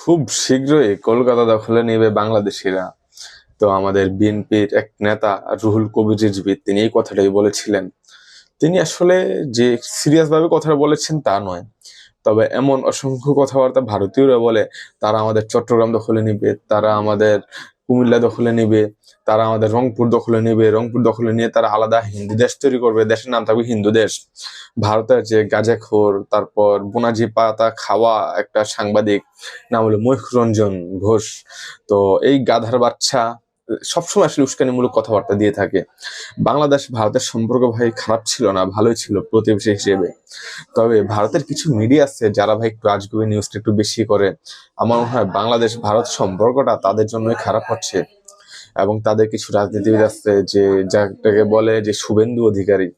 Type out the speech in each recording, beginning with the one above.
খুব শীঘ্রই কলকাতা দখলে নেবে বাংলাদেশিরা। তো আমাদের বিএনপির এক নেতা রুহুল কবির রিজবি তিনি এই কথাটাই বলেছিলেন। তিনি আসলে যে সিরিয়াসভাবে কথাটা বলেছেন তা নয়। তবে এমন অসংখ্য কথাবার্তা ভারতীয়রা বলে, তারা আমাদের চট্টগ্রাম দখলে নিবে, তারা আমাদের কুমিল্লা দখলে নেবে, তারা আমাদের রংপুর দখলে নেবে, রংপুর দখলে নিয়ে তারা আলাদা হিন্দু দেশ তৈরি করবে, দেশের নাম থাকবে হিন্দু দেশ। ভারতের যে গাজাখোর, তারপর বোনাজি পাতা খাওয়া একটা সাংবাদিক, নাম হলো ময়ূখ রঞ্জন ঘোষ। তো এই গাধার বাচ্চা সবসময় আসলে উস্কানিমূলক কথাবার্তা দিয়ে থাকে। বাংলাদেশ ভারতের সম্পর্ক ভাই খারাপ ছিল না, ভালোই ছিল প্রতিবেশী হিসেবে। তবে ভারতের কিছু মিডিয়া আছে যারা ভাই একটু আজগুবি নিউজটা একটু বেশি করে। আমার মনে হয় বাংলাদেশ ভারত সম্পর্কটা তাদের জন্যই খারাপ হচ্ছে। এবং তাদের কিছু রাজনীতিবিদ আছে যে যাকে বলে যে শুভেন্দু অধিকারী।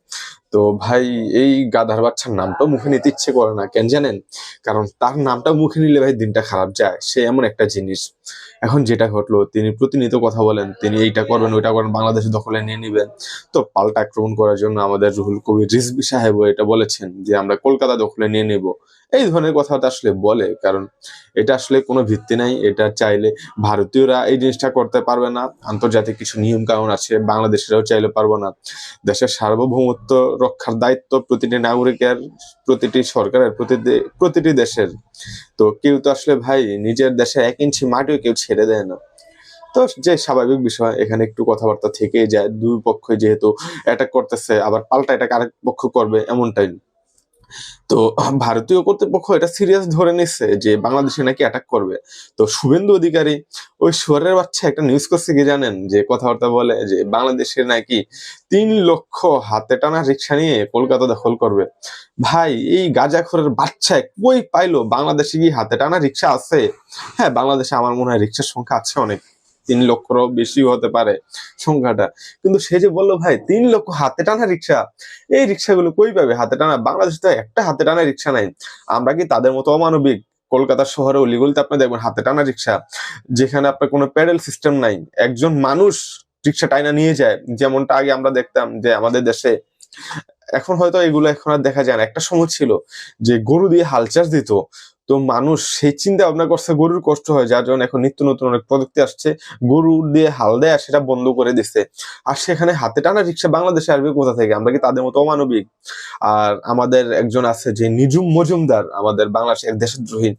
তো ভাই, এই গাধার বাচ্চার নামটা মুখে নিতে ইচ্ছে করে না, কেন জানেন? কারণ তার নামটা মুখে নিলে ভাই দিনটা খারাপ যায়, সে এমন একটা জিনিস। এখন যেটা ঘটলো, তিনি প্রতিনিয়ত কথা বলেন, তিনি এইটা করবেন, ওইটা করবেন, বাংলাদেশ দখলে নিয়ে নিবেন। তো পাল্টা আক্রমণ করার জন্য আমাদের রুহুল কবির রিজবি সাহেব এটা বলেছেন যে, আমরা কলকাতা দখলে নিয়ে নেব। এই ধরনের কথাটা আসলে বলে, কারণ এটা আসলে কোনো ভিত্তি নাই। এটা চাইলে ভারতীয়রা এই জিনিসটা করতে পারবে না। আন্তর্জাতিক কিছু নিয়ম কানুন আছে, বাংলাদেশেরাও চাইলে পারব না। দেশের সার্বভৌমত্ব রক্ষার দায়িত্ব প্রতিটি নাগরিকের, প্রতিটি সরকারের, প্রতিটি প্রতিটি দেশের। তো কেউ তো আসলে ভাই নিজের দেশে এক ইঞ্চি মাটিও কেউ ছেড়ে দেয় না। তো যে স্বাভাবিক বিষয়, এখানে একটু কথাবার্তা থেকেই যায়। দুই পক্ষ যেহেতু অ্যাটাক করতেছে, আবার পাল্টা অ্যাটাক আরেক পক্ষ করবে, এমনটাই। তো ভারতীয় কর্তৃপক্ষ এটা সিরিয়াস ধরে নিচ্ছে যে বাংলাদেশে নাকি অ্যাটাক করবে। তো শুভেন্দু অধিকারী ওই সুয়ারের বাচ্চা একটা নিউজ করছে কি জানেন? যে কথাবার্তা বলে যে বাংলাদেশে নাকি তিন লক্ষ হাতে টানা রিক্সা নিয়ে কলকাতা দখল করবে। ভাই, এই গাজাখরের বাচ্চায় কই পাইলো? বাংলাদেশে কি হাতে টানা রিক্সা আছে? হ্যাঁ বাংলাদেশে আমার মনে হয় রিক্সার সংখ্যা আছে অনেক। তিন লক্ষরও বেশিও হতে পারে সংখ্যাটা। কিন্তু সে যে বলল, ভাই, তিন লক্ষ হাতে টানা রিক্সা, এই রিক্সাগুলো কই পাবে? হাতে টানা, বাংলাদেশে তো একটা হাতে টানা রিক্সা নাই। আমরা কি তাদের মতো অমানবিক? কলকাতা শহরে অলিগলিতে আপনি দেখবেন হাতে টানা রিক্সা, যেখানে আপনার কোনো প্যাডেল সিস্টেম নাই। একজন মানুষ রিক্সা টাইনা নিয়ে যায়, যেমনটা আগে আমরা দেখতাম যে আমাদের দেশে। এখন হয়তো এগুলো এখন আর দেখা যায় না। একটা সময় ছিল যে গরু দিয়ে হাল চাষ দিত তো মানুষ সেই চিন্তা ভাবনা করছে, গরুর কষ্ট হয়, যার জন্য এখন নিত্য নতুন অনেক প্রযুক্তি আসছে। গরু দিয়ে হাল দেয় সেটা বন্ধ করে দিচ্ছে আর সেখানে হাতে টানা রিক্সা বাংলাদেশে আসবে কোথা থেকে? আমরা কি তাদের মতো অমানবিক? আর আমাদের একজন আছে যে নিজুম মজুমদার, আমাদের বাংলাদেশের দেশদ্রোহী।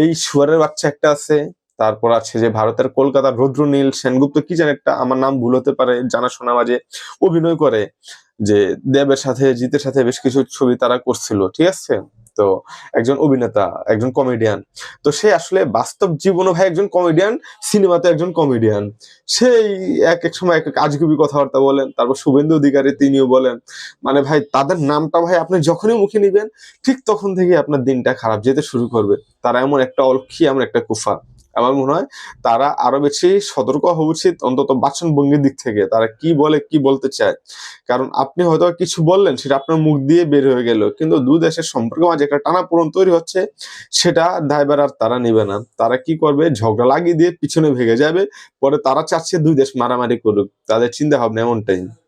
এই সুয়ারের বাচ্চা একটা আছে, তারপর আছে যে ভারতের কলকাতার রুদ্রনীল সেনগুপ্ত, কি যেন একটা, আমার নাম ভুল হতে পারে জানাশোনা মাঝে অভিনয় করে। যে দেবের সাথে, জিতের সাথে বেশ কিছু ছবি তারা করছিল, ঠিক আছে? তো একজন অভিনেতা, একজন কমেডিয়ান তো সে আসলে বাস্তব জীবনও ভাই একজন কমেডিয়ান সিনেমাতে একজন কমেডিয়ান সেই এক এক সময় এক এক আজগুবি কথাবার্তা বলেন, তারপর শুভেন্দু অধিকারী তিনিও বলেন। মানে ভাই, তাদের নামটা ভাই আপনি যখনই মুখে নিবেন, ঠিক তখন থেকে আপনার দিনটা খারাপ যেতে শুরু করবে। তারা এমন একটা অলক্ষী, এমন একটা কুফা। আমার মনে হয় তারা আরও বেশি সতর্ক হওয়া উচিত অন্তত বাচন ভঙ্গির দিক থেকে। তারা কি বলে, কি বলতে চায়? কারণ আপনি হয়তো কিছু বললেন, সেটা আপনার মুখ দিয়ে বের হয়ে গেল। কিন্তু দু দেশের সম্পর্কের মাঝে একটা টানাপোড়ন তৈরি হচ্ছে, সেটা দায়বার আর তারা নিবে না। তারা কি করবে? ঝগড়া লাগিয়ে দিয়ে পিছনে ভেঙে যাবে, পরে তারা চাচ্ছে দুই দেশ মারামারি করুক। তাদের চিন্তা ভাবনা এমনটাই।